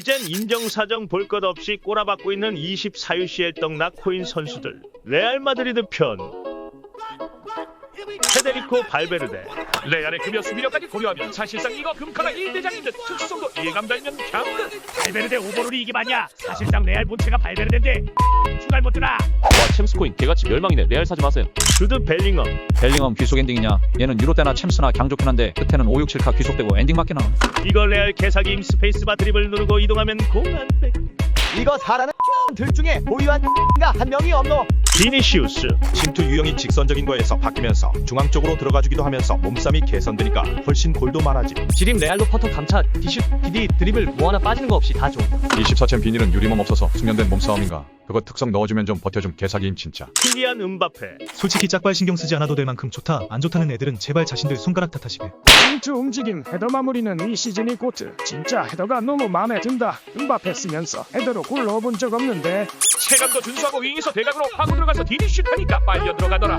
이젠 인정사정 볼 것 없이 꼬라박고 있는 24유시의 떡나 코인 선수들. 레알 마드리드 편. 페데리코 발베르데. 레알의 급여 수비력까지 고려하면 사실상 이거 금카가 1대장인 듯. 특성도 예감달면 캬듯 발베르데 오버롤이 이게 맞냐? 사실상 레알 본체가 발베르데인데 추갈 못 드나 와 챔스코인 개같이 멸망이네. 레알 사지 마세요. 주드 벨링엄. 벨링엄 귀속 엔딩이냐? 얘는 유로 때나 챔스나 강 좋긴 한데 끝에는 5, 6, 7카 귀속되고 엔딩 맞긴 함. 이거 레알 개사기임 스페이스바 드립을 누르고 이동하면 공안 백 이거 잘하는 들 중에 보유한 가한 명이 없노 비니시우스 침투 유형이 직선적인 거에서 바뀌면서 중앙 쪽으로 들어가주기도 하면서 몸싸움이 개선되니까 훨씬 골도 많아지. 지림 레알로 퍼터 감차 디슛 디디 드리블 뭐 하나 빠지는 거 없이 다 줘. 24챔 비닐은 유리몸 없어서 숙련된 몸싸움인가 그거 특성 넣어주면 좀 버텨줌 개사기임 진짜 킬리안 음바페 솔직히 짝발 신경 쓰지 않아도 될 만큼 좋다. 안 좋다는 애들은 제발 자신들 손가락 탓하시게. 주 움직임 헤더 마무리는 이 시즌이 고트 진짜 헤더가 너무 마음에 든다. 음바페 쓰면서 헤더로 골 넣어본 적 없는데. 체감도 준수하고 윙에서 대각으로 파고 들어가서 디디슛 하니까 빨려 들어가더라